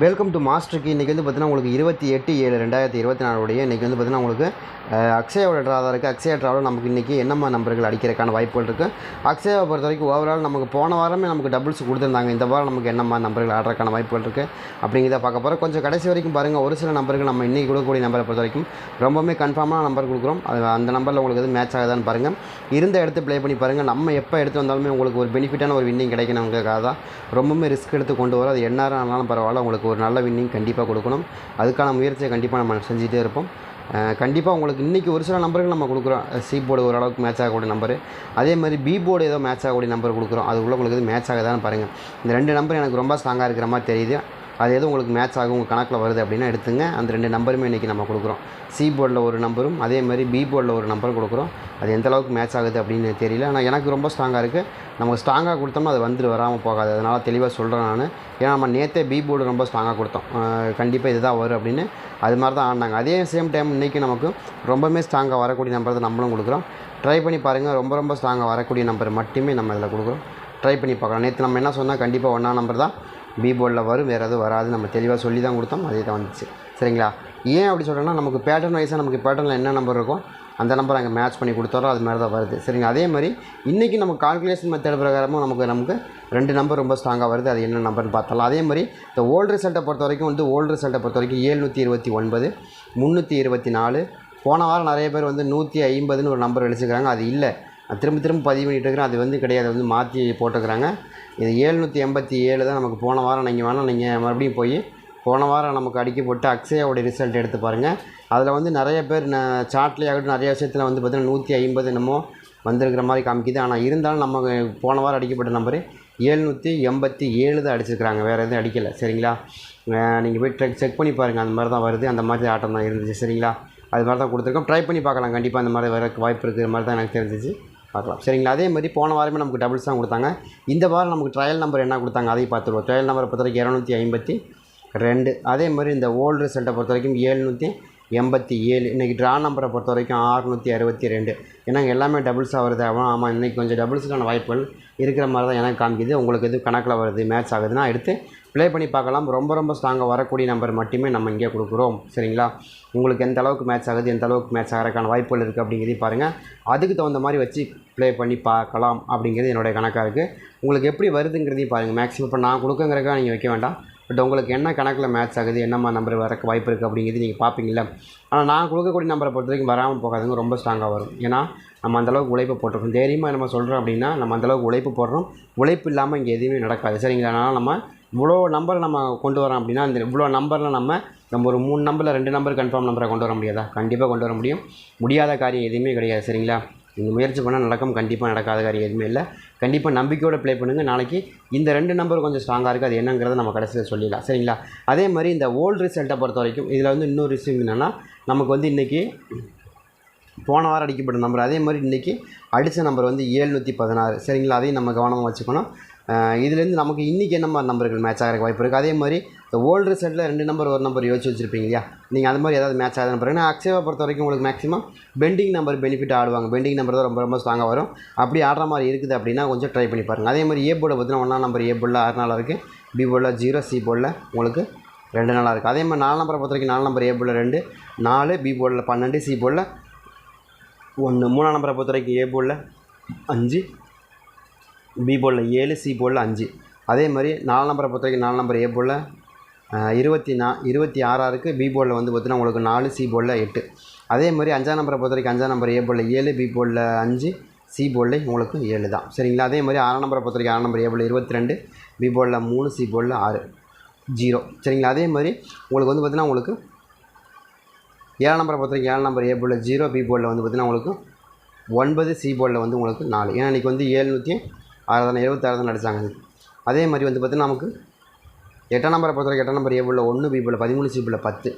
Welcome to மாஸ்டருக்கு இன்றைக்கி வந்து பார்த்தீங்கன்னா உங்களுக்கு இருபத்தி எட்டு ஏழு ரெண்டாயிரத்தி இருபத்தி நாலுடைய இன்றைக்கி வந்து பார்த்தீங்கன்னா உங்களுக்கு அக்ஷயாவோட ட்ரா தான் இருக்குது அக்ஷயா ட்ராவில் நமக்கு இன்றைக்கி என்னம்மா நம்பர்கள் அடிக்கிறதுக்கான வாய்ப்புகள் இருக்குது அக்ஷயாவை பொறுத்த வரைக்கும் ஓவரால் நமக்கு போன வாரமே நமக்கு டபுள்ஸ் கொடுத்துருந்தாங்க. இந்த வாரம் நமக்கு என்னம்மா நம்பர்கள் ஆடுறதுக்கான வாய்ப்புகள் இருக்குது அப்படிங்கிறத பார்க்க போகிறோம் கொஞ்சம் கடைசி வரைக்கும் பாருங்கள் ஒரு சில நம்பர்கள் நம்ம இன்றைக்கி கொடுக்கக்கூடிய நம்பரை பொறுத்த வரைக்கும் ரொம்பவுமே கன்ஃபார்மான நம்பர் கொடுக்குறோம். அது அந்த நம்பரில் உங்களுக்கு எது மேட்ச் ஆகுதான்னு பாருங்கள் இருந்த இடத்து ப்ளே பண்ணி பாருங்கள் நம்ம எப்போ எடுத்து வந்தாலுமே உங்களுக்கு ஒரு பெனிஃபிட்டான ஒரு வின்னிங் கிடைக்கணுங்கிறதுக்காக தான் ரொம்பவுமே ரிஸ்க் எடுத்து கொண்டு வரோம். அது என்ன ஆனாலும் பரவாயில்ல உங்களுக்கு ஒரு நல்ல வின்னிங் கண்டிப்பாக கொடுக்கணும். அதுக்கான முயற்சியை கண்டிப்பாக நம்ம செஞ்சுட்டே இருப்போம். கண்டிப்பாக உங்களுக்கு இன்றைக்கி ஒரு சில நம்பர்கள் நம்ம கொடுக்குறோம். சி போர்டு ஓரளவுக்கு மேட்ச் ஆகக்கூடிய நம்பர் அதே மாதிரி பி போர்டு ஏதோ மேட்ச் ஆகக்கூடிய நம்பர் கொடுக்குறோம். அது உள்ள உங்களுக்கு மேட்ச் ஆகுதான்னு பாருங்கள் இந்த ரெண்டு நம்பர் எனக்கு ரொம்ப ஸ்ட்ராங்காக இருக்கிற மாதிரி தெரியுது. அது எது உங்களுக்கு மேட்ச் ஆகும் உங்கள் கணக்கில் வருது அப்படின்னா எடுத்துங்க. அந்த ரெண்டு நம்பருமே இன்றைக்கி நம்ம கொடுக்குறோம். சி போர்டில் ஒரு நம்பரும் அதே மாதிரி பி போர்டில் ஒரு நம்பரும் கொடுக்குறோம். அது எந்த அளவுக்கு மேட்ச் ஆகுது அப்படின்னு தெரியல. ஆனால் எனக்கு ரொம்ப ஸ்ட்ராங்காக இருக்குது நமக்கு ஸ்ட்ராங்காக கொடுத்தோம்னா அது வந்துட்டு வராமல் போகாது. அதனால் தெளிவாக சொல்கிறேன் நான். ஏன்னா நம்ம நேற்றே பி போர்டு ரொம்ப ஸ்ட்ராங்காக கொடுத்தோம். கண்டிப்பாக இதுதான் வரும் அப்படின்னு அது மாதிரி தான் ஆடினாங்க. அதே சேம் டைம் இன்றைக்கி நமக்கு ரொம்பவுமே ஸ்ட்ராங்காக வரக்கூடிய நம்பர் தான் நம்மளும் கொடுக்குறோம். ட்ரை பண்ணி பாருங்கள் ரொம்ப ரொம்ப ஸ்ட்ராங்காக வரக்கூடிய நம்பர் மட்டுமே நம்ம இதில் கொடுக்குறோம். ட்ரை பண்ணி பார்க்கலாம். நேற்று நம்ம என்ன சொன்னால் கண்டிப்பாக ஒன்றா நம்பர் தான். பி போர்டில் வரும் வேறு எதுவும் வராது. நம்ம தெளிவாக சொல்லி தான் கொடுத்தோம் அதே தான் வந்துச்சு. சரிங்களா? ஏன் அப்படி சொல்கிறேன்னா நமக்கு பேட்டர்ன் வைஸாக நமக்கு பேட்டர்னில் என்ன நம்பர் இருக்கோ அந்த நம்பர் அங்கே மேட்ச் பண்ணி கொடுத்தாரோ அது மாதிரி தான் வருது. சரிங்க அதே மாதிரி இன்றைக்கி நம்ம கால்குலேஷன் மெத்தட் பிரகாரமும் நமக்கு நமக்கு ரெண்டு நம்பர் ரொம்ப ஸ்ட்ராங்காக வருது. அது என்ன நம்பர்னு பார்த்தலாம் அதே மாதிரி இந்த ஓல்டு ரிசல்ட்டை பொறுத்த வரைக்கும் வந்து ஓல்டு ரிசல்ட்டை பொறுத்த வரைக்கும் ஏழ்நூற்றி இருபத்தி ஒன்பது முந்நூற்றி இருபத்தி நாலு. போன வாரம் நிறைய பேர் வந்து நூற்றி ஐம்பதுன்னு ஒரு நம்பர் அடிச்சுக்கிறாங்க அது இல்லை. திரும்ப திரும்ப பதிவு பண்ணிட்டு இருக்கிறேன் அது வந்து கிடையாது. வந்து மாற்றி போட்டுக்கிறாங்க. இது ஏழ்நூற்றி எண்பத்தி ஏழு தான் நமக்கு போன வாரம் நீங்கள் வேணால் நீங்கள் மறுபடியும் போய் போன வாரம் நமக்கு அடிக்கப்பட்டு அக்ஷயாவோட ரிசல்ட் எடுத்து பாருங்கள் அதில் வந்து நிறைய பேர் ந சார்ட்லேயே ஆகட்டும் நிறைய விஷயத்தில் வந்து பார்த்திங்கன்னா நூற்றி ஐம்பது என்னமோ வந்திருக்கிற மாதிரி காமிக்குது. ஆனால் இருந்தாலும் நம்ம போன வாரம் அடிக்கப்பட்ட நம்பரு ஏழ்நூற்றி எண்பத்தி ஏழு தான் அடிச்சிருக்கிறாங்க. வேறு எதுவும் அடிக்கலை. சரிங்களா? நீங்கள் போய் ட்ரெக் செக் பண்ணி பாருங்கள் அந்த மாதிரி தான் வருது. அந்த மாதிரி ஆட்டம் தான் இருந்துச்சு. சரிங்களா? அது மாதிரி தான் கொடுத்துருக்கோம். ட்ரை பண்ணி பார்க்கலாம். கண்டிப்பாக அந்த மாதிரி வர வாய்ப்பு இருக்கிற மாதிரி தான் எனக்கு தெரிஞ்சிச்சு. பார்க்கலாம். சரிங்களா? அதே மாதிரி போன வாரமே நமக்கு டபுள்ஸ் தான் கொடுத்தாங்க. இந்த வாரம் நமக்கு ட்ரையல் நம்பர் என்ன கொடுத்தாங்க? அதையும் பார்த்துருவோம். ட்ரையல் நம்பரை பொறுத்த வரைக்கும் இரநூத்தி ஐம்பத்தி ரெண்டு. அதே மாதிரி இந்த ஓல்டு ரிசல்ட்டை பொறுத்த வரைக்கும் ஏழ்நூற்றி எண்பத்தி ஏழு. இன்றைக்கி ட்ரா நம்பரை பொறுத்த வரைக்கும் ஆறுநூற்றி அறுபத்தி ரெண்டு. ஏன்னா எல்லாமே டபுள்ஸாக வருது. ஆமாம் ஆமாம் இன்றைக்கி கொஞ்சம் டபுள்ஸுக்கான வாய்ப்புகள் இருக்கிற மாதிரி தான் எனக்கு காமிக்குது. உங்களுக்கு எது கணக்கில் வருது மேட்ச் ஆகுதுன்னா எடுத்து ப்ளே பண்ணி பார்க்கலாம். ரொம்ப ரொம்ப ஸ்ட்ராங்காக வரக்கூடிய நம்பர் மட்டுமே நம்ம இங்கே கொடுக்குறோம். சரிங்களா? உங்களுக்கு எந்த அளவுக்கு மேட்ச் ஆகுது எந்த அளவுக்கு மேட்ச் ஆகிறதுக்கான வாய்ப்புகள் இருக்குது அப்படிங்கிறதையும் பாருங்கள் அதுக்கு தகுந்த மாதிரி வச்சு ப்ளே பண்ணி பார்க்கலாம் அப்படிங்கிறது என்னுடைய கணக்காக இருக்குது உங்களுக்கு எப்படி வருதுங்கிறதையும் பாருங்கள் மேக்ஸிமம் இப்போ நான் கொடுக்குங்கிறக்காக நீங்கள் வைக்க வேண்டாம். பட் உங்களுக்கு என்ன கணக்கில் மேட்ச் ஆகுது என்னம்மா நம்பர் வரக்கு வாய்ப்பு இருக்குது அப்படிங்கிறது நீங்கள் பார்ப்பீங்களா ஆனால் நான் கொடுக்கக்கூடிய நம்பரை பொறுத்த வரைக்கும் வராமல் போகாதுங்க. ரொம்ப ஸ்ட்ராங்காக வரும். ஏன்னா நம்ம அந்தளவுக்கு உழைப்பு போட்டிருக்கோம். தைரியமாக நம்ம சொல்கிறோம் அப்படின்னா நம்ம அந்தளவுக்கு உழைப்பு போடுறோம். உழைப்பு இல்லாமல் இங்கே எதுவுமே நடக்காது. சரிங்களா? அதனால் நம்ம இவ்வளோ நம்பர் நம்ம கொண்டு வரோம் அப்படின்னா இந்த இவ்வளோ நம்பரில் நம்ம நம்ம ஒரு மூணு நம்பரில் ரெண்டு நம்பர் கன்ஃபார்ம் நம்பரை கொண்டு வர முடியாதா? கண்டிப்பாக கொண்டு வர முடியும். முடியாத காரியம் எதுவுமே கிடையாது சரிங்களா? நீங்கள் முயற்சி பண்ணால் நடக்கும் கண்டிப்பாக நடக்காத காரியம் எதுவுமே இல்லை. கண்டிப்பாக நம்பிக்கையோட ப்ளே பண்ணுங்கள் நாளைக்கு இந்த ரெண்டு நம்பர் கொஞ்சம் ஸ்ட்ராங்காக இருக்குது அது என்னங்கிறத நம்ம கடைசியில் சொல்லிடலாம் சரிங்களா? அதே மாதிரி இந்த ஓல்டு ரிசல்ட்டை பொறுத்த வரைக்கும் இதில் வந்து இன்னொரு விஷயம் என்னென்னா நமக்கு வந்து இன்றைக்கி போன வாரம் அடிக்கப்பட்ட நம்பர் அதே மாதிரி இன்றைக்கி அடித்த நம்பர் வந்து ஏழ்நூற்றி பதினாறு சரிங்களா? அதையும் நம்ம கவனமாக வச்சுக்கணும். இதுலேருந்து நமக்கு இன்றைக்கி என்ன மாதிரி நம்பர்கள் மேட்ச் ஆகிறக்கு வாய்ப்பு இருக்குது அதே மாதிரி இந்த ஓல்டு செட்டில் ரெண்டு நம்பர் ஒரு நம்பர் யோசிச்சு வச்சுருப்பீங்க இல்லையா? நீங்கள் அது மாதிரி ஏதாவது மேட்ச் ஆகுதுன்னு பாருங்கள் அக்ஷேவை பொறுத்த வரைக்கும் உங்களுக்கு மேக்ஸிமம் பெண்டிங் நம்பர் பெனிஃபிட் ஆடுவாங்க. பெண்டிங் நம்பர் தான் ரொம்ப ரொம்ப ஸ்ட்ராங்காக வரும். அப்படி ஆடுற மாதிரி இருக்குது அப்படின்னா கொஞ்சம் ட்ரை பண்ணி பாருங்கள் அதே மாதிரி ஏ போர்டை பார்த்தீங்கன்னா ஒன்றாம் நம்பர் ஏ போர்டில் ஆறு நாளாக இருக்குது பி போர்டில் ஜீரோ சி போர்டில் உங்களுக்கு ரெண்டு நாளாக இருக்குது அதே மாதிரி நாலு நம்பரை பொறுத்த வரைக்கும் நாலு நம்பர் ஏ போர்டில் ரெண்டு நாலு பி போர்டில் பன்னெண்டு சி போர்டில் ஒன்று மூணாம் நம்பரை பொறுத்த வரைக்கும் ஏ போர்டில் அஞ்சு பி போலில் ஏழு சி போர்டில் அஞ்சு. அதே மாதிரி நாலு நம்பரை பொறுத்த வரைக்கும் நாலு நம்பர் ஏ போலில் இருபத்தி நா இருபத்தி ஆறாருக்கு பி போலில் வந்து பார்த்தீங்கன்னா உங்களுக்கு நாலு சி போர்டில் எட்டு. அதே மாதிரி அஞ்சாம் நம்பரை பொறுத்த வரைக்கும் அஞ்சாம் நம்பர் ஏ போலில் ஏழு பி போலில் அஞ்சு சி போலில் உங்களுக்கு ஏழு தான். சரிங்களா? அதே மாதிரி ஆறாம் நம்பரை பொறுத்த வரைக்கும் ஆறாம் நம்பர் ஏ போலில் இருபத்தி ரெண்டு பி போலில் மூணு சி போலில் ஆறு ஜீரோ சரிங்களா? அதே மாதிரி உங்களுக்கு வந்து பார்த்தீங்கன்னா உங்களுக்கு ஏழாம் நம்பரை பொறுத்த வரைக்கும் ஏழாம் நம்பர் ஏ போலில் ஜீரோ பி போலில் வந்து பார்த்தீங்கன்னா உங்களுக்கு ஒன்பது சி போலில் வந்து உங்களுக்கு நாலு. ஏன்னா இன்றைக்கி வந்து ஏழ்நூற்றி ஆறு தானே எழுபத்தாறு தான் நடித்தாங்க அதே மாதிரி வந்து பார்த்தீங்கன்னா நமக்கு எட்டாம் நம்பரை பொறுத்த வரைக்கும் எட்டாம் நம்பர் ஏபிளில் ஒன்று பீபிளில் பதிமூணு சீபிளில் பத்து.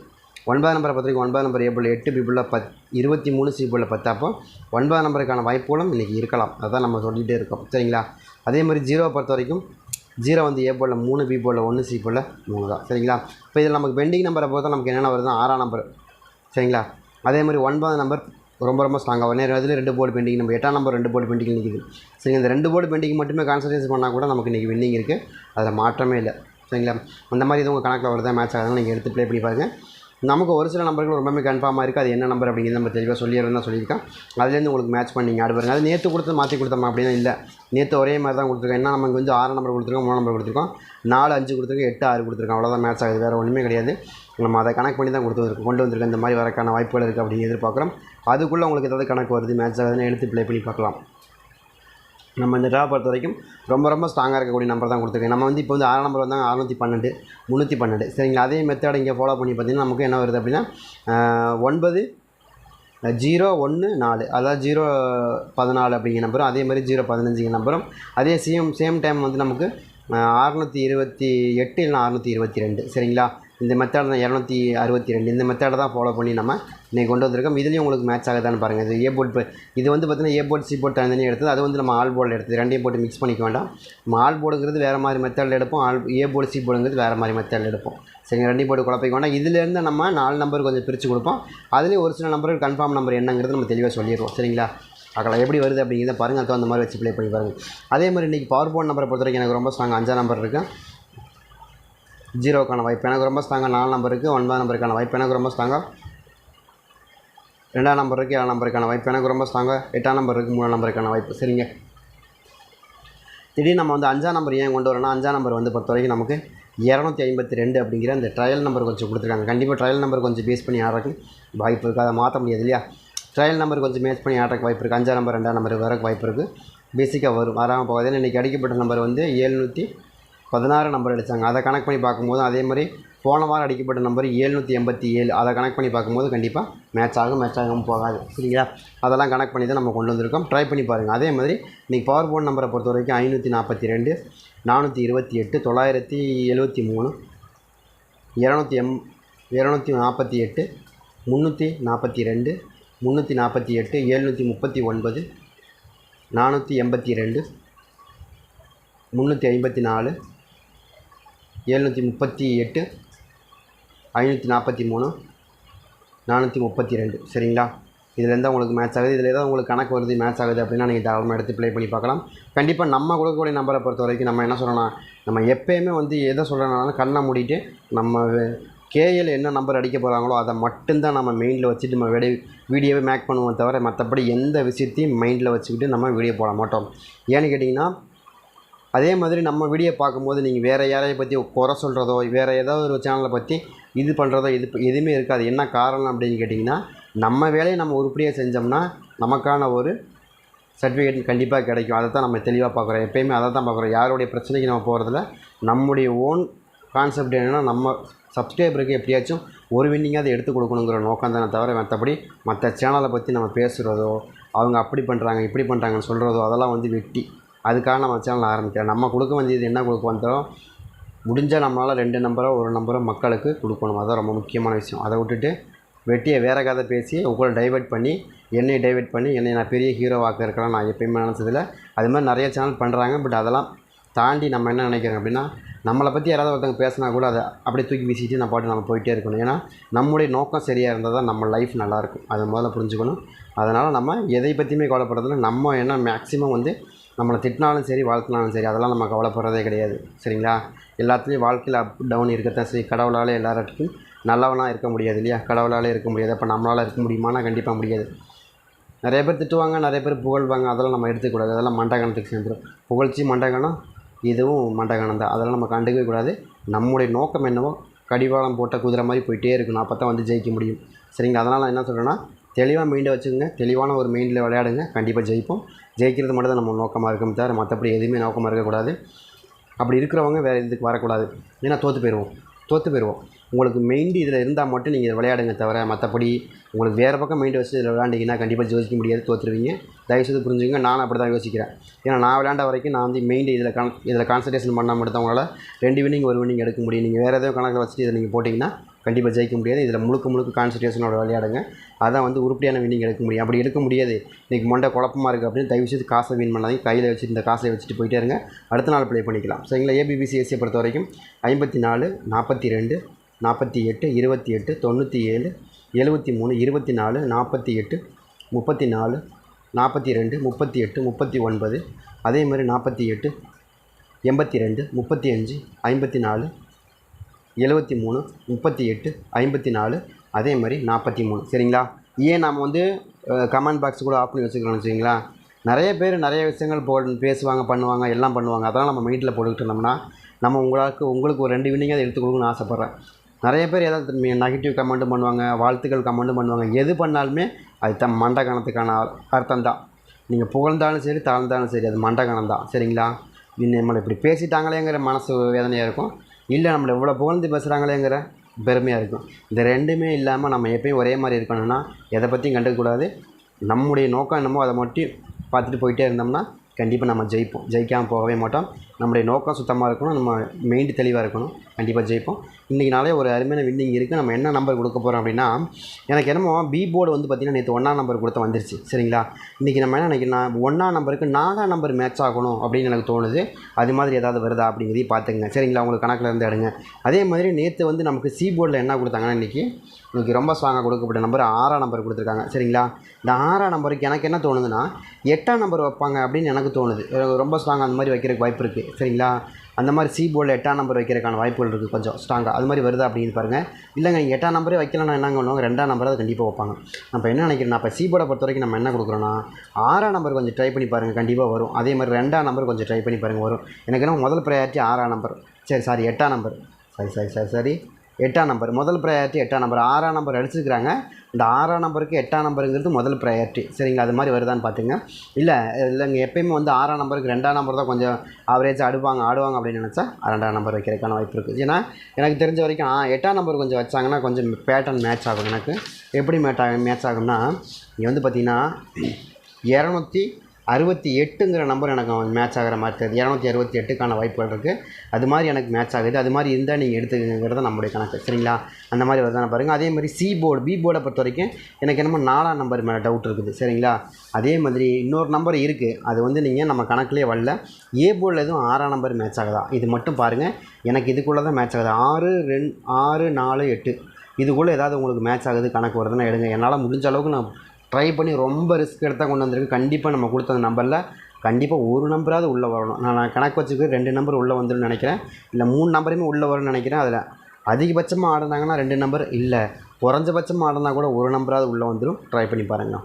ஒன்பதாம் நம்பரை பொறுத்த வரைக்கும் ஒன்பதாம் நம்பர் ஏபிளில் எட்டு பீபிளில் பத் இருபத்தி மூணு சீபிளில் பத்து. அப்போ ஒன்பதாம் நம்பருக்கான வாய்ப்புகளும் இன்றைக்கி இருக்கலாம். அதான் நம்ம சொல்லிகிட்டே இருக்கோம். சரிங்களா? அதே மாதிரி ஜீரோவை பொறுத்த வரைக்கும் ஜீரோ வந்து ஏ மூணு பி போர்டில் ஒன்று சி மூணு தான். சரிங்களா? இப்போ இதில் நமக்கு பெண்டிங் நம்பரை பொறுத்தா நமக்கு என்னென்ன வருதுன்னா ஆறாம் நம்பர் சரிங்களா? அதே மாதிரி ஒன்பதாம் நம்பர் ரொம்ப ரொம்ப ஸ்ட்ராங்காக வரும் நேரம் ரெண்டு போர்டு பெண்டிங் நம்ம எட்டாம் நம்பர் ரெண்டு போர்டு பெண்டிங் நிற்கிது ஸோ இந்த ரெண்டு போர்டு பெண்டிங் மட்டுமே கான்சன்ட்ரேஷன் பண்ணால் கூட நமக்கு இன்றைக்கி வின்னிங் இருக்குது அதில் மாற்றமே இல்லை. சரிங்களா? அந்த மாதிரி இது உங்கள் கணக்கில் வருதா? மேட்ச் ஆகுதுன்னு நீங்கள் எடுத்து ப்ளே பண்ணி பாருங்கள் நமக்கு ஒரு சில நம்பர்கள் ரொம்பவே கன்ஃபார்மாக இருக்குது அது என்ன நம்பர் அப்படிங்கிறது நம்ம தெளிவாக சொல்லிடுறோம் சொல்லியிருக்கேன். அதுலேருந்து உங்களுக்கு மேட்ச் பண்ணி நீங்கள் ஆடு பாருங்க. அது நேற்று கொடுத்து மாற்றி கொடுத்தோம் அப்படின்னா இல்லை. நேற்று ஒரே மாதிரி தான் கொடுத்துருக்கோம். என்ன நமக்கு வந்து ஆறு நம்பர் கொடுத்துருக்கோம் மூணு நம்பர் கொடுத்துருக்கோம். நாலு அஞ்சு கொடுத்துருக்கோம் எட்டு ஆறு கொடுத்துருக்கோம். அவ்வளோதான் மேட்ச் ஆகுது. வேறு ஒன்றுமே கிடையாது. நம்ம அதை கணக்கு பண்ணி தான் கொடுத்து கொண்டு வந்திருக்கோம் இந்த மாதிரி வரக்கான வாய்ப்புகள் இருக்குது அப்படின்னு எதிர்பார்க்குறோம். அதுக்குள்ளே உங்களுக்கு ஏதாவது கணக்கு வருது மேட்ச் ஆகுதுன்னு எடுத்து ப்ளே பண்ணி பார்க்கலாம். நம்ம இந்த ட்ரா பொறுத்த வரைக்கும் ரொம்ப ரொம்ப ஸ்ட்ராங்காக இருக்கக்கூடிய நம்பர் தான் கொடுத்துருக்கேன். நம்ம வந்து இப்போ வந்து ஆறாம் நம்பர் வந்தாங்க அறுநூற்றி பன்னெண்டு முந்நூற்றி பன்னெண்டு. சரிங்களா அதே மெத்தடை இங்கே ஃபாலோ பண்ணி பார்த்தீங்கன்னா நமக்கு என்ன வருது அப்படின்னா ஒன்பது ஜீரோ ஒன்று நாலு. அதாவது ஜீரோ பதினாலு அப்படிங்கிற நம்பரும் அதே மாதிரி ஜீரோ பதினஞ்சுங்கிற நம்பரும். அதே சேம் சேம் டைம் வந்து நமக்கு அறுநூற்றி இருபத்தி எட்டு இல்லைனா அறுநூற்றி இருபத்தி ரெண்டு. சரிங்களா? இந்த மெத்தட் தான் இரநூத்தி அறுபத்தி ரெண்டு. இந்த மெத்தடை தான் ஃபாலோ பண்ணி நம்ம இன்றைக்கி கொண்டு வந்திருக்கோம் இதுலேயும் உங்களுக்கு மேட்ச் ஆகுதான்னு பாருங்கள் இது ஏ போர்ட் இது வந்து பார்த்திங்கன்னா ஏ போர்ட் சி போர்ட் தனித்தனியாக எடுத்தது. அது வந்து நம்ம ஆல் போர்டில் எடுத்தது. ரெண்டையும் போட்டு மிக்ஸ் பண்ணிக்க வேண்டாம். நம்ம ஆல் போர்டுங்கிறது வேறு மாதிரி மெத்தடில் எடுப்போம். ஆல் ஏ போர்டு சி போர்டுங்கிறது வேறு மாதிரி மெத்தடில் எடுப்போம். சரிங்க ரெண்டையும் போட்டு குழப்பிக்க வேண்டாம். இதுலேருந்து நம்ம நாலு நம்பர் கொஞ்சம் பிரித்து கொடுப்போம். அதுலேயும் ஒரு சில நம்பருக்கு கன்ஃபார்ம் நம்பர் என்னங்கிறது நம்ம தெளிவாக சொல்லிடுவோம் சரிங்களா? பார்க்கலாம். எப்படி வருது அப்படிங்கிறத பாருங்கள் அதுக்கு அந்த மாதிரி வச்சு ப்ளே பண்ணி பாருங்கள் அதே மாதிரி இன்றைக்கி பவர் போர்ட் நம்பரை பொறுத்த வரைக்கும் எனக்கு ரொம்ப ஸ்ட்ராங் அஞ்சாம் நம்பர் இருக்குது ஜீரோக்கான வாய்ப்பு. எனக்கு ரொம்ப ஸ்ட்ராங்காக நாலு நம்பருக்கு ஒன்பதாம் நம்பருக்கான வாய்ப்பு. எனக்கு ரொம்ப ஸ்ட்ராங்காக ரெண்டாம் நம்பர் இருக்குது ஏழாம் நம்பருக்கான வாய்ப்பு எனக்கு ரொம்ப ஸ்ட்ராங்காக எட்டாம் நம்பர் இருக்குது மூணாம் நம்பருக்கான வாய்ப்பு. சரிங்க. திடீர்னு நம்ம வந்து அஞ்சாம் நம்பர் ஏன் கொண்டு வரோம்னா அஞ்சாம் நம்பர் வந்து பொறுத்த வரைக்கும் நமக்கு இரநூத்தி ஐம்பத்தி ரெண்டு அப்படிங்கிற அந்த ட்ரையல் நம்பர் கொஞ்சம் கொடுத்துருக்காங்க. கண்டிப்பாக ட்ரையல் நம்பர் கொஞ்சம் பேஸ் பண்ணி ஆடுறதுக்கு வாய்ப்பு இருக்குது அதை மாற்ற முடியாது இல்லையா? ட்ரையல் நம்பர் கொஞ்சம் மேட்ச் பண்ணி ஆடுறதுக்கு வாய்ப்பு இருக்குது அஞ்சாம் நம்பர் ரெண்டாம் நம்பர் வரக்கு வாய்ப்பு இருக்குது பேசிக்காக வரும் வராமல் போகாது. இன்றைக்கி அடிக்கப்பட்ட நம்பர் வந்து ஏழ்நூற்றி பதினாறு நம்பர் அடித்தாங்க அதை கணக்கு பண்ணி பார்க்கும்போது அதே மாதிரி போன வாரம் அடிக்கப்பட்ட நம்பர் ஏழ்நூற்றி எண்பத்தி ஏழு. அதை கணக்கு பண்ணி பார்க்கும்போது கண்டிப்பாக மேட்ச் ஆகும் மேட்ச் ஆகாமல் போகாது. சரிங்களா அதெல்லாம் கணக்கு பண்ணி தான் நம்ம கொண்டு வந்திருக்கோம். ட்ரை பண்ணி பாருங்கள் அதே மாதிரி இன்றைக்கி பவர் போன் நம்பரை பொறுத்த வரைக்கும் ஐநூற்றி நாற்பத்தி ரெண்டு நானூற்றி இருபத்தி எட்டு தொள்ளாயிரத்தி எழுபத்தி மூணு இரநூத்தி எம் இரநூத்தி நாற்பத்தி எட்டு முந்நூற்றி நாற்பத்தி ரெண்டு முந்நூற்றி நாற்பத்தி எட்டு எழுநூற்றி முப்பத்தி ஒன்பது நானூற்றி எண்பத்தி ரெண்டு முந்நூற்றி ஐம்பத்தி நாலு எழுநூற்றி முப்பத்தி எட்டு ஐநூற்றி நாற்பத்தி மூணு நானூற்றி முப்பத்தி ரெண்டு. சரிங்களா? இதுலேருந்து உங்களுக்கு மேட்ச் ஆகுது. இதில் ஏதாவது உங்களுக்கு கணக்கு வருது மேட்ச் ஆகுது அப்படின்னா நீங்கள் தாராளமாக எடுத்து ப்ளே பண்ணி பார்க்கலாம். கண்டிப்பாக நம்ம கொடுக்கக்கூடிய நம்பரை பொறுத்த வரைக்கும் நம்ம என்ன சொல்லணும்னா நம்ம எப்போயுமே வந்து எதை சொல்கிறனாலும் கண்ணை மூடிட்டு நம்ம கேஎல் என்ன நம்பர் அடிக்க போகிறாங்களோ அதை மட்டும்தான் நம்ம மெயினில் வச்சுட்டு நம்ம வீடியோ வீடியோவே மேக் பண்ணுவோம் தவிர மற்றபடி எந்த விஷயத்தையும் மைண்டில் வச்சுக்கிட்டு நம்ம வீடியோ போட மாட்டோம். ஏன்னு கேட்டிங்கன்னா அதே மாதிரி நம்ம வீடியோ பார்க்கும்போது நீங்கள் வேறு யாரையை பற்றி குறை சொல்கிறதோ வேறு ஏதாவது ஒரு சேனலை பற்றி இது பண்ணுறதோ இது எதுவுமே இருக்காது. என்ன காரணம் அப்படின்னு கேட்டிங்கன்னா நம்ம வேலையை நம்ம உருப்படியாக செஞ்சோம்னா நமக்கான ஒரு சர்டிஃபிகேட் கண்டிப்பாக கிடைக்கும். அதை தான் நம்ம தெளிவாக பார்க்குறோம். எப்பயுமே அதை தான் பார்க்குறோம். யாருடைய பிரச்சனைக்கு நம்ம போகிறதில்ல நம்முடைய ஓன் கான்செப்ட் என்னென்னா நம்ம சப்ஸ்கிரைபருக்கு எப்படியாச்சும் ஒரு வின்னிங்காவது எடுத்து கொடுக்கணுங்கிற நோக்கம் தானே தவிர மற்றபடி மற்ற சேனலை பற்றி நம்ம பேசுகிறதோ அவங்க அப்படி பண்ணுறாங்க இப்படி பண்ணுறாங்கன்னு சொல்கிறதோ அதெல்லாம் வந்து வெட்டி. அதுக்காக நம்ம சேனல் ஆரம்பிக்கிறோம். நம்ம கொடுக்க வேண்டியது என்ன கொடுக்க வந்தோம்? முடிஞ்சால் நம்மளால் ரெண்டு நம்பரோ ஒரு நம்பரோ மக்களுக்கு கொடுக்கணும். அதான் ரொம்ப முக்கியமான விஷயம். அதை விட்டுட்டு வெட்டியை வேற கதை பேசி உங்களை டைவெர்ட் பண்ணி என்னை டைவர்ட் பண்ணி என்னை நான் பெரிய ஹீரோவாக்க இருக்கலாம் நான் எப்பயுமே நினச்சதில்ல அது மாதிரி நிறைய சேனல் பண்ணுறாங்க பட் அதெல்லாம் தாண்டி நம்ம என்ன நினைக்கிறோம் அப்படின்னா நம்மளை பற்றி யாராவது ஒருத்தவங்க பேசினா கூட அதை அப்படியே தூக்கி வீசிட்டு நான் பாட்டு நம்ம போயிட்டே இருக்கணும். ஏன்னா நம்முடைய நோக்கம் சரியாக இருந்தால் தான் நம்ம லைஃப் நல்லாயிருக்கும் அதை முதல்ல புரிஞ்சுக்கணும். அதனால் நம்ம எதை பற்றியுமே கவலைப்படுறதில்ல நம்ம என்ன மேக்ஸிமம் வந்து நம்மளை திட்டினாலும் சரி வாழ்த்தினாலும் சரி அதெல்லாம் நம்ம கவலைப்படுறதே கிடையாது. சரிங்களா? எல்லாத்துலேயும் வாழ்க்கையில் அப் டவுன் இருக்கத்தான் சரி கடவுளால் எல்லாருக்கும் நல்லவனாக இருக்க முடியாது இல்லையா? கடவுளால் இருக்க முடியாது. அப்போ நம்மளால் இருக்க முடியுமானா கண்டிப்பாக முடியாது. நிறைய பேர் திட்டுவாங்க நிறைய பேர் புகழ்வாங்க. அதெல்லாம் நம்ம எடுத்துக்கூடாது அதெல்லாம் மண்டகணத்துக்கு சேர்ந்துடும் புகழ்ச்சி மண்டகணம் இதுவும் மண்டகணம் தான். அதெல்லாம் நம்ம கண்டுக்கவே கூடாது. நம்முடைய நோக்கம் என்னவோ கடிவாளம் போட்ட குதிரை மாதிரி போயிட்டே இருக்கணும். அப்போ தான் வந்து ஜெயிக்க முடியும். சரிங்களா? அதனால் நான் என்ன சொல்கிறேன்னா தெளிவாக மைண்டை வச்சுக்கோங்க. தெளிவான ஒரு மைண்டில் விளையாடுங்க. கண்டிப்பாக ஜெயிப்போம். ஜெயிக்கிறது மட்டும் தான் நம்ம நோக்கமாக இருக்கும் தவிர மற்றபடி எதுவுமே நோக்கமாக இருக்கக்கூடாது. அப்படி இருக்கிறவங்க வேறு இதுக்கு வரக்கூடாது. ஏன்னா தோற்று போயிடுவோம் தோற்று போயிடுவோம் உங்களுக்கு மைண்டு இதில் இருந்தால் மட்டும் நீங்கள் இதை விளையாடுங்க தவிர மற்றபடி உங்களுக்கு வேறு பக்கம் மைண்டு வச்சு இதில் விளையாண்டிங்கன்னா கண்டிப்பாக ஜோதிக்க முடியாது. தோற்றுருவீங்க தயவுசெய்து புரிஞ்சுங்க நான் அப்படி தான் யோசிக்கிறேன். ஏன்னா நான் விளையாண்ட வரைக்கும் நான் வந்து மெயின் இதில் கான் இதில் கான்சன்ட்ரேஷன் பண்ணால் மட்டும் தான் உங்களால் ரெண்டு வினிங் ஒரு வினிங் எடுக்க முடியும். நீங்கள் வேறு எதாவது கணக்கில் வச்சுட்டு இதை நீங்கள் போட்டிங்கன்னா கண்டிப்பாக ஜெயிக்க முடியாது. இதில் முழுக்க முழுக்க கான்சன்ட்ரேஷனோட விளையாடுங்க. அதான் வந்து உருப்படியான வின்னிங் எடுக்க முடியும். அப்படி எடுக்க முடியாது. இன்றைக்கி மொண்டை குழப்பமாக இருக்குது அப்படின்னு தயவு செய்து காசை வின் பண்ணாதீங்க. கையில் வச்சுட்டு இந்த காசை வச்சுட்டு போயிட்டே இருங்க. அடுத்த நாள் ப்ளே பண்ணிக்கலாம். சரிங்களா? ஏபிபிசிஎஸ்சியை பொறுத்த வரைக்கும் ஐம்பத்தி நாலு நாற்பத்தி ரெண்டு நாற்பத்தி எட்டு இருபத்தி எட்டு தொண்ணூற்றி ஏழு எழுபத்தி மூணு இருபத்தி நாலு நாற்பத்தி எட்டு முப்பத்தி நாலு நாற்பத்தி ரெண்டு முப்பத்தி எட்டு முப்பத்தி ஒன்பது அதே மாதிரி நாற்பத்தி எட்டு எண்பத்தி ரெண்டு முப்பத்தி அஞ்சு ஐம்பத்தி நாலு எழுபத்தி மூணு முப்பத்தி எட்டு ஐம்பத்தி நாலு அதே மாதிரி நாற்பத்தி மூணு. சரிங்களா? ஏன் நாம் வந்து கமெண்ட் பாக்ஸ் கூட ஆஃப் பண்ணி வச்சுக்கிறோம்னு வச்சுக்கிங்களா நிறைய பேர் நிறைய விஷயங்கள் போ பேசுவாங்க பண்ணுவாங்க எல்லாம் பண்ணுவாங்க. அதெல்லாம் நம்ம மைண்டில் போட்டுக்கிட்டு இருந்தோம்னா நம்ம உங்களுக்கு உங்களுக்கு ஒரு ரெண்டு வினிங்காக எடுத்து கொடுக்கணும்னு ஆசைப்பட்றேன். நிறைய பேர் ஏதாவது நெகட்டிவ் கமெண்ட்டும் பண்ணுவாங்க வாழ்த்துக்கள் கமெண்ட்டும் பண்ணுவாங்க. எது பண்ணாலுமே அது த மண்டகணத்துக்கான அர்த்தம் தான் நீங்கள் புகழ்ந்தாலும் சரி தாழ்ந்தாலும் சரி அது மண்டகணம் தான் சரிங்களா? இன்னும் நம்மளை இப்படி பேசிட்டாங்களேங்கிற மனசு வேதனையாக இருக்கும். இல்லை நம்மளை இவ்வளோ புகழ்ந்து பேசுகிறாங்களேங்கிற பெருமையாக இருக்கும். இந்த ரெண்டுமே இல்லாமல் நம்ம எப்பயும் ஒரே மாதிரி இருக்கணும்னா எதை பற்றியும் கண்டுக்கக்கூடாது. நம்முடைய நோக்கம் என்னமோ அதை மட்டும் பார்த்துட்டு போயிட்டே இருந்தோம்னா கண்டிப்பாக நம்ம ஜெயிப்போம். ஜெயிக்காமல் போகவே மாட்டோம். நம்முடைய நோக்கம் சுத்தமாக இருக்கணும். நம்ம மைண்டு தெளிவாக இருக்கணும். கண்டிப்பாக ஜெயிப்போம். இன்றைக்கி நாளே ஒரு அருமையான வின்னிங் இருக்குது நம்ம என்ன நம்பர் கொடுக்க போகிறோம் அப்படின்னா எனக்கு என்னமோ பி போர்டு வந்து பார்த்திங்கன்னா நேற்று ஒன்றாம் நம்பர் கொடுத்த வந்துருச்சு. சரிங்களா? இன்றைக்கி நம்ம என்ன நினைக்கிறோம் ஒன்றாம் நம்பருக்கு நாலாம் நம்பர் மேட்ச் ஆகணும் அப்படின்னு எனக்கு தோணுது. அது மாதிரி ஏதாவது வருதா அப்படிங்கிறதையும் பார்த்துங்க சரிங்களா? உங்களுக்கு கணக்கில் இருந்து எடுங்க. அதே மாதிரி நேற்று வந்து நமக்கு சி போர்டில் என்ன கொடுத்தாங்கன்னா இன்றைக்கி உங்களுக்கு ரொம்ப ஸ்ட்ராங்காக கொடுக்கப்பட்ட நம்பர் ஆறாம் நம்பர் கொடுத்துருக்காங்க. சரிங்களா? இந்த ஆறாம் நம்பருக்கு எனக்கு என்ன தோணுதுன்னா எட்டாம் நம்பர் வைப்பாங்க அப்படின்னு எனக்கு தோணுது. ரொம்ப ஸ்ட்ராங்காக அந்த மாதிரி வைக்கிறதுக்கு வாய்ப்பு இருக்குது சரிங்களா? அந்த மாதிரி சி போர்டில் எட்டாம் நம்பர் வைக்கிறதுக்கான வாய்ப்புகள் இருக்குது கொஞ்சம் ஸ்ட்ராங்காக அது மாதிரி வருதா அப்படின்னு பாருங்கள் இல்லைங்க நீங்கள் எட்டாம் நம்பரே வைக்கலன்னா என்ன பண்ணுவாங்க? ரெண்டாம் நம்பரை அதை கண்டிப்பாக வைப்பாங்க. நம்ம என்ன நினைக்கிறோம் இப்போ சி போர்டை பொறுத்த வரைக்கும் நம்ம என்ன கொடுக்குறோன்னா ஆறாம் நம்பர் கொஞ்சம் ட்ரை பண்ணி பாருங்கள் கண்டிப்பாக வரும். அதே மாதிரி ரெண்டாம் நம்பர் கொஞ்சம் ட்ரை பண்ணி பாருங்கள் வரும். எனக்கு என்ன முதல் ப்ரையாரிட்டி ஆறாம் நம்பர் சரி சாரி எட்டாம் நம்பர் சரி சரி சரி சரி. எட்டாம் நம்பர். முதல் ப்ரையாரிட்டி எட்டாம் நம்பர். ஆறாம் நம்பர் அடிச்சிருக்கிறாங்க. இந்த ஆறாம் நம்பருக்கு எட்டாம் நம்பருங்கிறது முதல் ப்ரையாரிட்டி சரிங்களா அது மாதிரி வருதான்னு பார்த்துங்க இல்லை இல்லைங்க எப்பயுமே வந்து ஆறாம் நம்பருக்கு ரெண்டாம் நம்பர் தான் கொஞ்சம் ஆவரேஜாக ஆடுவாங்க ஆடுவாங்க அப்படின்னு நினச்சா ரெண்டாம் நம்பர் வைக்கிறதுக்கான வாய்ப்பு இருக்குது. ஏன்னா எனக்கு தெரிஞ்ச வரைக்கும் ஆ எட்டாம் நம்பர் கொஞ்சம் வச்சாங்கன்னா கொஞ்சம் பேட்டர்ன் மேட்ச் ஆகும் எனக்கு. எப்படி மேட் ஆகும் மேட்ச் ஆகும்னா இங்கே வந்து பார்த்திங்கன்னா இரநூத்தி அறுபத்தி எட்டுங்கிற நம்பர் எனக்கு மேட்ச் ஆகிற மாதிரி தெரியுது. இரநூத்தி அறுபத்தி எட்டுக்கான வாய்ப்புகள் இருக்குது அது மாதிரி எனக்கு மேட்ச் ஆகுது. அது மாதிரி இருந்தால் நீங்கள் எடுத்துக்கங்கிறது நம்மளுடைய கணக்கு. சரிங்களா? அந்த மாதிரி வருதான பாருங்கள் அதே மாதிரி சி போர்டு பி போர்டை பொறுத்த வரைக்கும் எனக்கு என்னமோ நாலாம் நம்பர் மேலே டவுட் இருக்குது. சரிங்களா? அதே மாதிரி இன்னொரு நம்பர் இருக்குது அது வந்து நீங்கள் நம்ம கணக்குலேயே வரல. ஏ போர்டில் எதுவும் ஆறாம் நம்பர் மேட்ச் ஆகுதா? இது மட்டும் பாருங்கள் எனக்கு இதுக்குள்ளே தான் மேட்ச் ஆகுது. ஆறு ரெண்டு ஆறு நாலு எட்டு. இதுக்குள்ளே ஏதாவது உங்களுக்கு மேட்ச் ஆகுது கணக்கு வருதுன்னா எடுங்க. என்னால் முடிஞ்ச அளவுக்கு நான் ட்ரை பண்ணி ரொம்ப ரிஸ்க் எடுத்தால் கொண்டு வந்திருக்கு. கண்டிப்பாக நம்ம கொடுத்த அந்த நம்பரில் கண்டிப்பாக ஒரு நம்பராவது உள்ளே வரணும். நான் கணக்கு வச்சுக்க ரெண்டு நம்பர் உள்ளே வந்துடும் நினைக்கிறேன். இல்லை மூணு நம்பருமே உள்ளே வரும்னு நினைக்கிறேன். அதில் அதிகபட்சமாக ஆடினாங்கன்னா ரெண்டு நம்பர் இல்லை. குறைஞ்சபட்சமாக ஆடினா கூட ஒரு நம்பராவது உள்ளே வந்துடும் ட்ரை பண்ணி பாருங்கள்